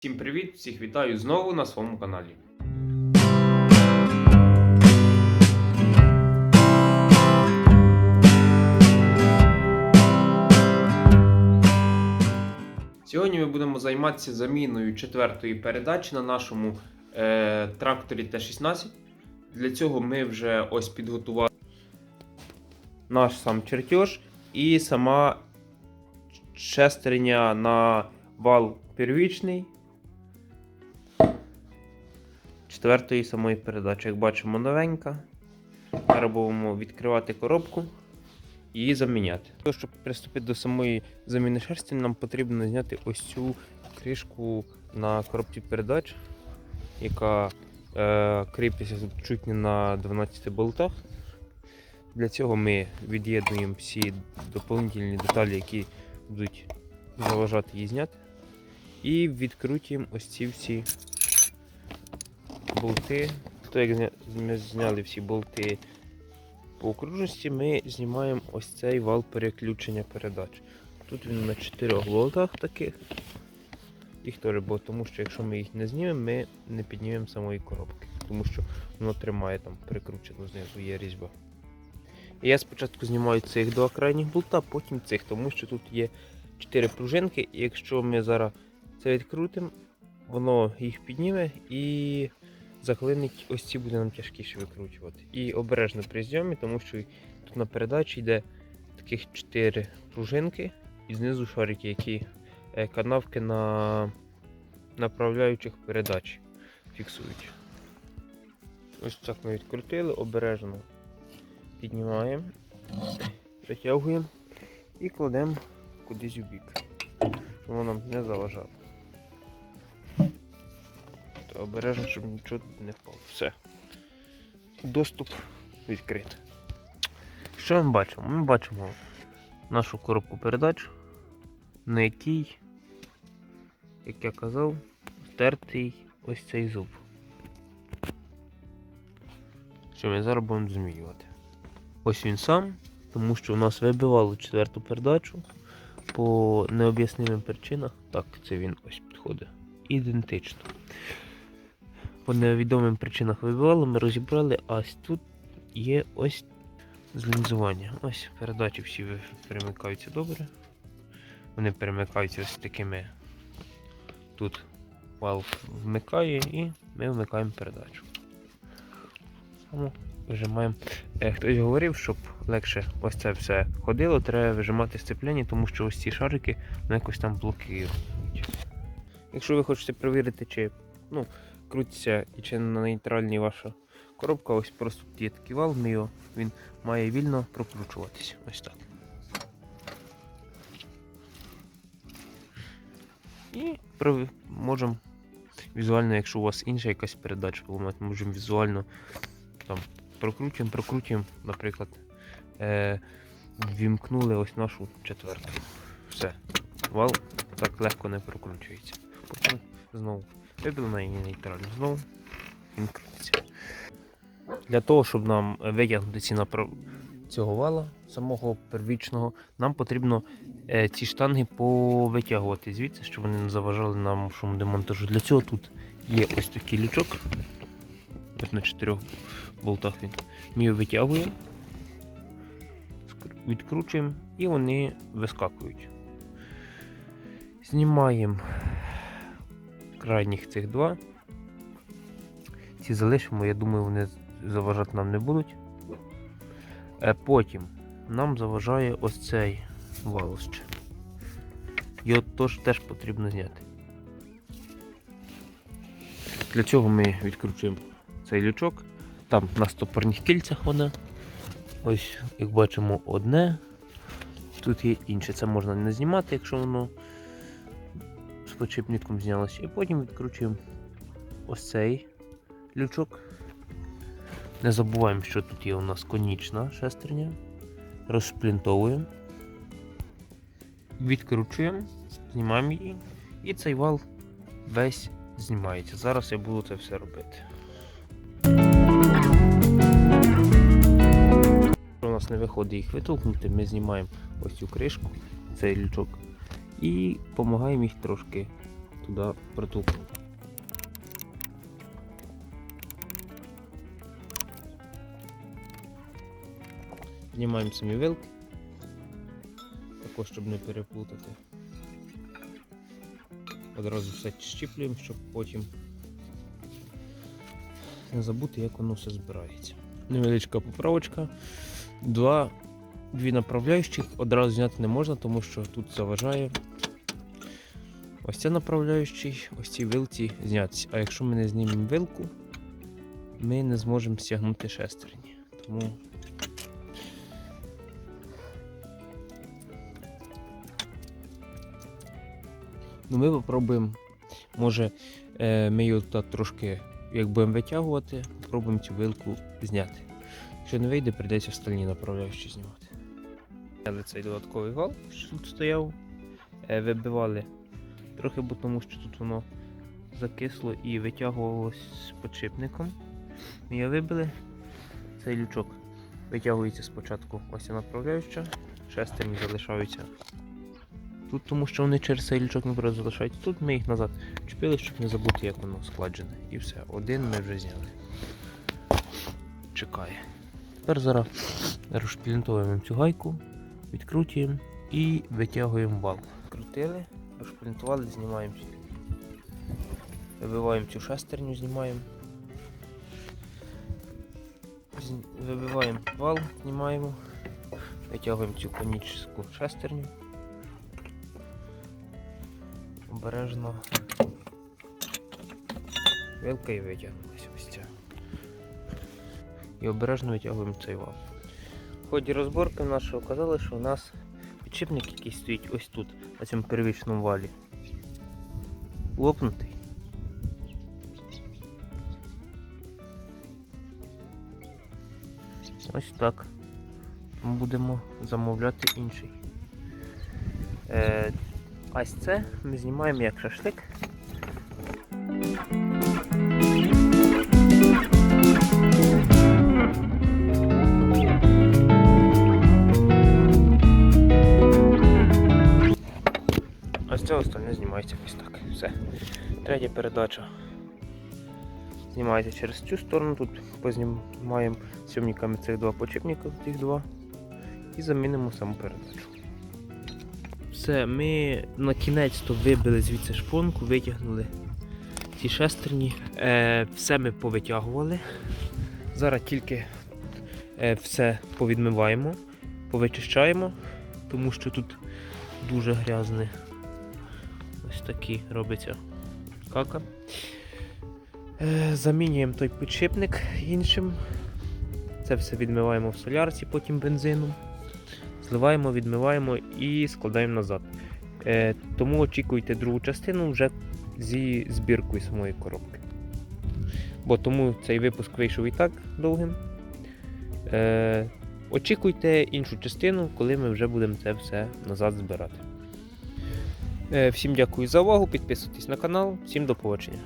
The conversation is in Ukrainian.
Всім привіт! Всіх вітаю знову на своєму каналі. Сьогодні ми будемо займатися заміною четвертої передачі на нашому е, тракторі Т-16. Для цього ми вже ось підготували наш сам чертеж і сама шестерня на вал первічний четвертої самої передачі. Як бачимо, новенька. Зараз будемо відкривати коробку і її заміняти. Щоб приступити до самої заміни шерсті, нам потрібно зняти ось цю кришку на коробці передач, яка е, кріпиться чуть не на 12 болтах. Для цього ми від'єднуємо всі доповнительні деталі, які будуть заважати її зняти. І відкрутимо ось ці всі болти. То як ми зняли всі болти по окружності, ми знімаємо ось цей вал переключення передач. Тут він на 4 болтах таких. Їх теж було, тому що якщо ми їх не знімемо, ми не піднімемо самої коробки, тому що воно тримає там прикручено знизу є різьба. І я спочатку знімаю цих два крайніх болта, потім цих, тому що тут є 4 пружинки, і якщо ми зараз це відкрутимо, воно їх підніме і заклинить ось ці буде нам тяжкіше викручувати. І обережно при зйомі, тому що тут на передачі йде таких 4 пружинки і знизу шарики, які е, канавки на направляючих передач фіксують. Ось так ми відкрутили, обережно піднімаємо, затягуємо і кладемо кудись у бік, щоб воно нам не заважало. Обережно, щоб нічого не впало. Все. Доступ відкритий. Що ми бачимо? Ми бачимо нашу коробку передач, на якій, як я казав, стертий ось цей зуб. Що ми зараз будемо змінювати. Ось він сам, тому що у нас вибивало четверту передачу по необ'яснимим причинам. Так, це він ось підходить. Ідентично. По невідомим причинах вибивало, ми розібрали, а ось тут є ось злінзування. Ось передачі всі перемикаються добре. Вони перемикаються ось такими. Тут вал вмикає і ми вмикаємо передачу. Вижимаємо. Е, хтось говорив, щоб легше ось це все ходило, треба вижимати сцепляння, тому що ось ці шарики вони якось там блокують. Якщо ви хочете перевірити, чи ну, крутиться і чи на нейтральній ваша коробка, ось просто тут є такий вал, ми він має вільно прокручуватися. Ось так. І можемо візуально, якщо у вас інша якась передача поламати, можемо візуально там прокручуємо, прокручуємо, наприклад, е, вімкнули ось нашу четверту. Все. Вал так легко не прокручується. Потім знову вибили на її нейтрально. Знову він крутиться. Для того, щоб нам витягнути ці направ... цього вала, самого первічного, нам потрібно е, ці штанги повитягувати звідси, щоб вони не заважали нам шумодемонтажу. Для цього тут є ось такий лючок. Ось на чотирьох болтах він. Ми його витягуємо, відкручуємо і вони вискакують. Знімаємо крайніх цих два. Ці залишимо, я думаю, вони заважати нам не будуть. Е, Потім нам заважає ось цей вал ще. Його тож теж потрібно зняти. Для цього ми відкручуємо цей лючок. Там на стопорних кільцях вона. Ось, як бачимо, одне. Тут є інше. Це можна не знімати, якщо воно з подшипником знялося. І потім відкручуємо ось цей лючок. Не забуваємо, що тут є у нас конічна шестерня. Розшплінтовуємо. Відкручуємо, знімаємо її. І цей вал весь знімається. Зараз я буду це все робити. У нас не виходить їх витолкнути, ми знімаємо ось цю кришку, цей лючок, і допомагаємо їх трошки туди протулку. Знімаємо самі вилки. Також, щоб не переплутати. Одразу все щіплюємо, щоб потім не забути, як воно все збирається. Невеличка поправочка. Два, дві направляючих одразу зняти не можна, тому що тут заважає. Ось це направляючий, ось ці вилці знятися. А якщо ми не знімемо вилку, ми не зможемо стягнути шестерні. Тому Ну, ми попробуємо. Може, е, ми його тут трошки, як будемо витягувати, попробуємо цю вилку зняти. Якщо не вийде, прийдеться остальні направляючі знімати. Зняли цей додатковий вал, що тут стояв, е, вибивали трохи, бо тому що тут воно закисло і витягувалось подшипником. Ми вибили. Цей лючок витягується спочатку ось направляюча, шестерні залишаються Тут тому що вони через цей лючок наперед залишають. Тут ми їх назад чіпили, щоб не забути, як воно складжене. І все. Один ми вже зняли. Чекає. Тепер зараз розшплінтуємо цю гайку, відкрутюємо і витягуємо вал. Крутили, розшплінтували, знімаємо. Вибиваємо цю шестерню, знімаємо. Вибиваємо вал, знімаємо, витягуємо цю конічну шестерню обережно вилка і витягнулася ось ця. І обережно витягуємо цей вал. Ході розборки нашої оказали, що у нас підшипник, який стоїть ось тут, на цьому первічному валі, лопнутий. Ось так. Ми будемо замовляти інший. Е, ось це ми знімаємо як шашлик. Третя передача. Знімається через цю сторону. Тут познімаємо сьомниками цих два почепника, тих два. І замінимо саму передачу. Все, ми на кінець то вибили звідси шпонку, витягнули ці шестерні. Е, все ми повитягували. Зараз тільки е, все повідмиваємо, повичищаємо, тому що тут дуже грязне. Ось такі робиться кака. Е, замінюємо той підшипник іншим. Це все відмиваємо в солярці, потім бензином. Зливаємо, відмиваємо і складаємо назад. Е, тому очікуйте другу частину вже зі збіркою самої коробки. Бо тому цей випуск вийшов і так довгим. Е, очікуйте іншу частину, коли ми вже будемо це все назад збирати. Е, всім дякую за увагу, підписуйтесь на канал, всім до побачення.